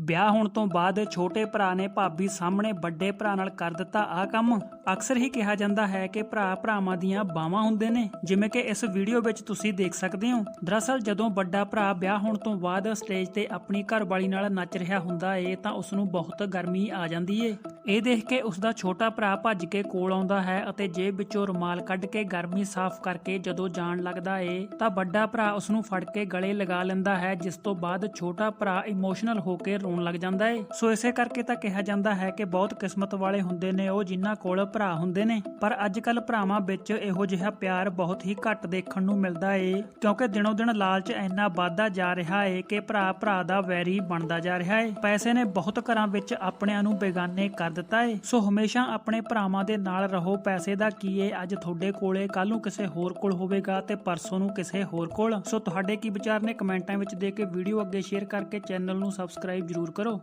ਵਿਆਹ ਹੋਣ ਤੋਂ ਬਾਅਦ ਛੋਟੇ ਭਰਾ ਨੇ ਭਾਬੀ ਸਾਹਮਣੇ ਵੱਡੇ ਭਰਾ ਨਾਲ ਕਰ ਦਿੱਤਾ ਆਹ ਕੰਮ। ਅਕਸਰ ਹੀ ਕਿਹਾ ਜਾਂਦਾ ਹੈ ਕਿ ਭਰਾ ਭਰਾਵਾਂ ਦੀਆਂ ਬਾਹਾਂ ਹੁੰਦੇ ਨੇ, ਜਿਵੇਂ ਕਿ ਇਸ ਵੀਡੀਓ ਵਿੱਚ ਤੁਸੀਂ ਦੇਖ ਸਕਦੇ ਹੋ। ਦਰਅਸਲ, ਜਦੋਂ ਵੱਡਾ ਭਰਾ ਵਿਆਹ ਹੋਣ ਤੋਂ ਬਾਅਦ ਸਟੇਜ ਤੇ ਆਪਣੀ ਘਰਵਾਲੀ ਨਾਲ ਨੱਚ ਰਿਹਾ ਹੁੰਦਾ ਏ, ਤਾਂ ਉਸ ਨੂੰ ਬਹੁਤ ਗਰਮੀ ਆ ਜਾਂਦੀ ਏ। ਇਹ ਦੇਖ ਕੇ ਉਸ ਦਾ ਛੋਟਾ ਭਰਾ ਭੱਜ ਕੇ ਕੋਲ ਆਉਂਦਾ ਹੈ ਅਤੇ ਜੇਬ ਵਿੱਚੋਂ ਰੁਮਾਲ ਕੱਢ ਕੇ ਗਰਮੀ ਸਾਫ਼ ਕਰਕੇ ਜਦੋਂ ਜਾਣ ਲੱਗਦਾ ਏ, ਤਾਂ ਵੱਡਾ ਭਰਾ ਉਸ ਨੂੰ ਫੜ ਕੇ ਗਲੇ ਲਗਾ ਲੈਂਦਾ ਹੈ, ਜਿਸ ਤੋਂ ਬਾਅਦ ਛੋਟਾ ਭਰਾ ਇਮੋਸ਼ਨਲ ਹੋ ਕੇ ਰੋਣ ਲੱਗ ਜਾਂਦਾ ਏ। ਸੋ ਇਸੇ ਕਰਕੇ ਤਾਂ ਕਿਹਾ ਜਾਂਦਾ ਹੈ ਕਿ ਬਹੁਤ ਕਿਸਮਤ ਵਾਲੇ ਹੁੰਦੇ ਨੇ ਉਹ ਜਿਨ੍ਹਾਂ ਕੋਲ ਭਰਾ ਹੁੰਦੇ ਨੇ। ਪਰ ਅੱਜ ਕੱਲ ਭਰਾਵਾਂ ਵਿੱਚ ਇਹੋ ਜਿਹਾ ਪਿਆਰ ਬਹੁਤ ਹੀ ਘੱਟ ਦੇਖਣ ਨੂੰ ਮਿਲਦਾ ਏ, ਕਿਉਂਕਿ ਦਿਨੋਂ ਦਿਨ ਲਾਲਚ ਇੰਨਾ ਵੱਧਦਾ ਜਾ ਰਿਹਾ ਏ ਕਿ ਭਰਾ ਭਰਾ ਦਾ ਵੈਰੀ ਬਣਦਾ ਜਾ ਰਿਹਾ ਏ। ਪੈਸੇ ਨੇ ਬਹੁਤ ਘਰਾਂ ਵਿੱਚ ਆਪਣਿਆਂ ਨੂੰ ਬੇਗਾਨੇ ਕਰ ਦਿੱਤਾ ਏ। ਸੋ ਹਮੇਸ਼ਾ ਆਪਣੇ ਭਰਾਵਾਂ ਦੇ ਨਾਲ ਰਹੋ। ਪੈਸੇ ਦਾ ਕੀ ਏ? ਅੱਜ ਤੁਹਾਡੇ ਕੋਲੇ ਕੱਲ ਨੂੰ ਕਿਸੇ ਹੋਰ ਕੋਲ ਹੋਵੇਗਾ ਤੇ ਪਰਸੋਂ ਨੂੰ ਕਿਸੇ ਹੋਰ ਕੋਲ। ਸੋ ਤੁਹਾਡੇ ਕੀ ਵਿਚਾਰ ਨੇ? ਕਮੈਂਟਾਂ ਵਿੱਚ ਦੇ ਕੇ ਵੀਡੀਓ ਅੱਗੇ ਸ਼ੇਅਰ ਕਰਕੇ ਚੈਨਲ ਨੂੰ ਸਬਸਕ੍ਰਾਈਬ ਜਰੂਰ ਕਰੋ।